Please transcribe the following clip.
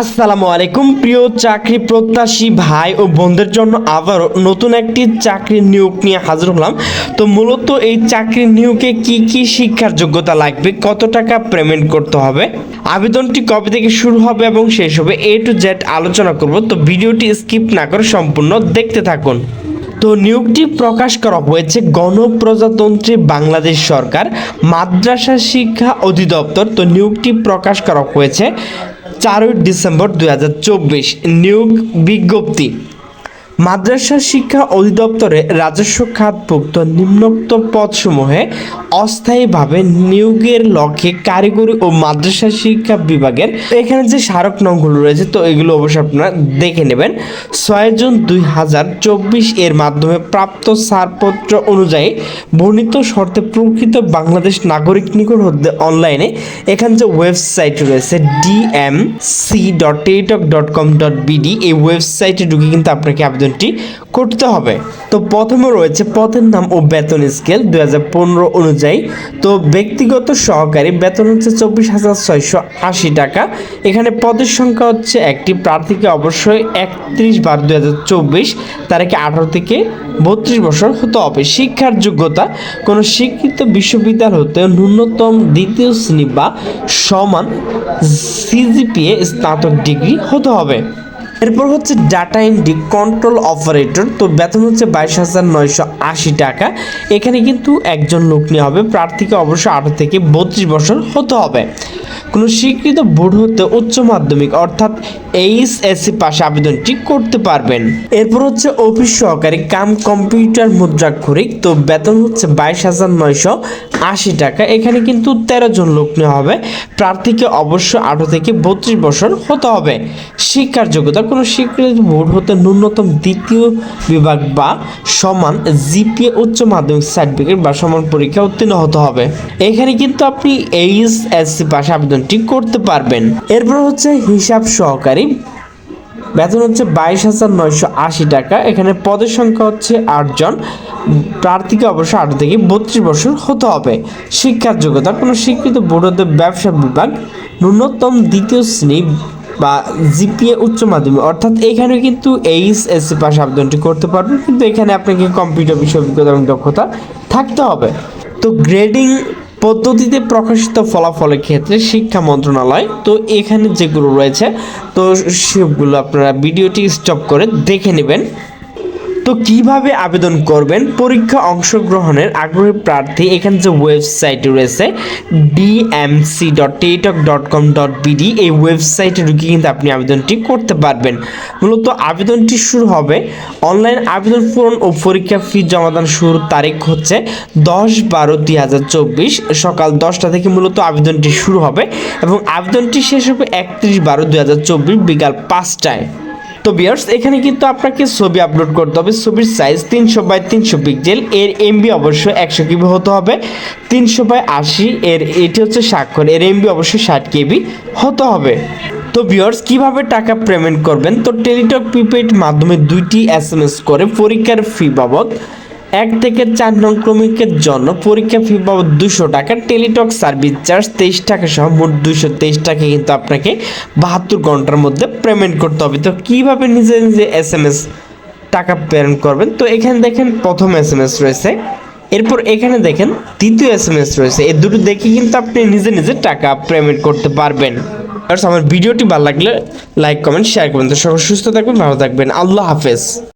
আসসালামু আলাইকুম, প্রিয় চাকরি প্রত্যাশী ভাই ও বোনদের জন্য আবারও নতুন একটি চাকরির নিয়োগ নিয়ে হাজির হলাম। তো মূলত এই চাকরির নিয়োগে কি কি শিক্ষার যোগ্যতা লাগবে, কত টাকা পেমেন্ট করতে হবে, আবেদনটি কবে থেকে শুরু হবে এবং শেষ হবে এ টু জেড আলোচনা করব। তো ভিডিওটি স্কিপ না করে সম্পূর্ণ দেখতে থাকুন। তো নিয়োগটি প্রকাশ করা হয়েছে গণপ্রজাতন্ত্রী বাংলাদেশ সরকার মাদ্রাসা শিক্ষা অধিদপ্তর। তো নিয়োগটি প্রকাশ করা হয়েছে চারই ডিসেম্বর দুই নিয়োগ বিজ্ঞপ্তি মাদ্রাসা শিক্ষা অধিদপ্তরে রাজস্ব খাতভুক্ত নিম্নোক্ত পদসমূহে অস্থায়ীভাবে নিয়োগের লক্ষ্যে কারিগরি ও মাদ্রাসা শিক্ষা বিভাগের এখানে যে স্মারক নংগুলো রয়েছে, তো এগুলো অবশ্যই আপনারা দেখে নেবেন। ছয় জুন দুই হাজার চব্বিশ এর মাধ্যমে প্রাপ্ত ছাড়পত্র অনুযায়ী বর্ণিত শর্তে প্রকৃত বাংলাদেশ নাগরিক নিকট হতে অনলাইনে এখানে যে ওয়েবসাইট রয়েছে DM C dot Teletalk dot com dot BD এই ওয়েবসাইটে ঢুকে কিন্তু আপনাকে আবেদনটি করতে হবে। তো প্রথমে রয়েছে পদের নাম ও বেতন স্কেল দু হাজার পনেরো অনুযায়ী। তো ব্যক্তিগত সহকারী বেতন হচ্ছে চব্বিশ হাজার ছয়শো আশি টাকা। এখানে পদের সংখ্যা হচ্ছে একটি, প্রার্থীকে অবশ্যই একত্রিশ বার দু হাজার চব্বিশ, তারিখে আঠারো থেকে বত্রিশ বছর হতে হবে। শিক্ষার যোগ্যতা, কোনো শিক্ষিত বিশ্ববিদ্যালয় হতে ন্যূনতম দ্বিতীয় শ্রেণি বা সমান সিজিপিএ স্নাতক ডিগ্রি হতে হবে। এরপর হচ্ছে ডাটা এন্ট্রি কন্ট্রোল অপারেটর তো বেতন হচ্ছে বাইশ হাজার নয়শো আশি টাকা। এখানে কিন্তু একজন লোক নেওয়া হবে, প্রার্থীকে অবশ্যই আঠারো থেকে বত্রিশ বছর হতে হবে। কোনো স্বীকৃত বোর্ড হতে উচ্চ মাধ্যমিক, অর্থাৎ এইচএসসি পাশে আবেদনটি করতে পারবেন। এরপর হচ্ছে অফিস সহকারী কাম কম্পিউটার মুদ্রাক্ষরিক, তো বেতন হচ্ছে বাইশ হাজার নয়শো আশি টাকা। এখানে কিন্তু তেরো জন লোক নেওয়া হবে। প্রার্থীকে অবশ্যই আঠারো থেকে বত্রিশ বছর হতে হবে। শিক্ষার যোগ্যতা, কোনো স্বীকৃত বোর্ড হতে ন্যূনতম দ্বিতীয় বিভাগ বা সমান জিপিএ উচ্চ মাধ্যমিক সার্টিফিকেট বা সমান পরীক্ষা উত্তীর্ণ হতে হবে। এখানে কিন্তু আপনি এইচএসসি পাশে আবেদনটি করতে পারবেন। এরপর হচ্ছে হিসাব সহকারী। বেতন হচ্ছে বাইশ হাজার নয়শো আশি টাকা। এখানে পদের সংখ্যা হচ্ছে আটজন প্রার্থীকে অবশ্য আট থেকে বত্রিশ বছর হতে হবে। শিক্ষার যোগ্যতা, কোনো স্বীকৃত বোর্ড ব্যবসা বিভাগ, ন্যূনতম দ্বিতীয় শ্রেণি বা জিপিএ উচ্চ মাধ্যমিক। অর্থাৎ এখানে কিন্তু এইচ এসসি পাশে আবেদনটি করতে পারবেন। কিন্তু এখানে আপনাকে কম্পিউটার বিষয় অভিজ্ঞতা এবং দক্ষতা থাকতে হবে। তো গ্রেডিং পদ্ধতিতে প্রকাশিত ফলাফলের ক্ষেত্রে শিক্ষা মন্ত্রণালয়, তো এখানে যেগুলো রয়েছে, তো সেগুলো আপনারা ভিডিওটি স্টপ করে দেখে নেবেন। তো কীভাবে আবেদন করবেন? পরীক্ষা অংশগ্রহণের আগ্রহী প্রার্থী এখানে যে ওয়েবসাইট রয়েছে DMC dot Teletalk dot com dot BD এই ওয়েবসাইটে ঢুকে কিন্তু আপনি আবেদনটি করতে পারবেন। মূলত আবেদনটি শুরু হবে অনলাইন আবেদন পূরণ ও পরীক্ষা ফি জমাদান শুরুর তারিখ হচ্ছে দশ বারো দুই হাজার চব্বিশ, সকাল দশটা থেকে মূলত আবেদনটি শুরু হবে এবং আবেদনটি শেষ হবে একত্রিশ বারো দুই হাজার চব্বিশ বিকাল পাঁচটায়। তো বিয়ার্স এখানে কিন্তু আপনাকে ছবি আপলোড করতে হবে। ছবির সাইজ তিনশো বাই তিনশো পিক্সেল এর এমবি অবশ্যই একশো কেবি হতে হবে। তিনশো বাই আশি, এর এটি হচ্ছে স্বাক্ষর, এর এমবি অবশ্যই ষাট কেবি হতে হবে। তো ভিউয়ার্স কীভাবে টাকা পেমেন্ট করবেন? তো টেলিটক প্রিপেড মাধ্যমে দুইটি এস করে পরীক্ষার ফি বাবদ এক থেকে চার নং ক্রমিকের জন্য পরীক্ষা ফি বাবদ দুশো টাকা, টেলিটক সার্ভিস চার্জ তেইশ টাকা সহ মোট দুশো তেইশ টাকা কিন্তু আপনাকে বাহাত্তর ঘণ্টার মধ্যে পেমেন্ট করতে হবে। তো কীভাবে নিজে নিজে এস এম এস টাকা প্রেরণ করবেন? তো এখানে দেখেন প্রথম এস এম এস রয়েছে, এরপর এখানে দেখেন দ্বিতীয় এস এম এস রয়েছে। এই দুটো দেখে কিন্তু আপনি নিজে নিজে টাকা পেমেন্ট করতে পারবেন। আমার ভিডিওটি ভালো লাগলে লাইক কমেন্ট শেয়ার করবেন। তো সবাই সুস্থ থাকবেন, ভালো থাকবেন। আল্লাহ হাফেজ।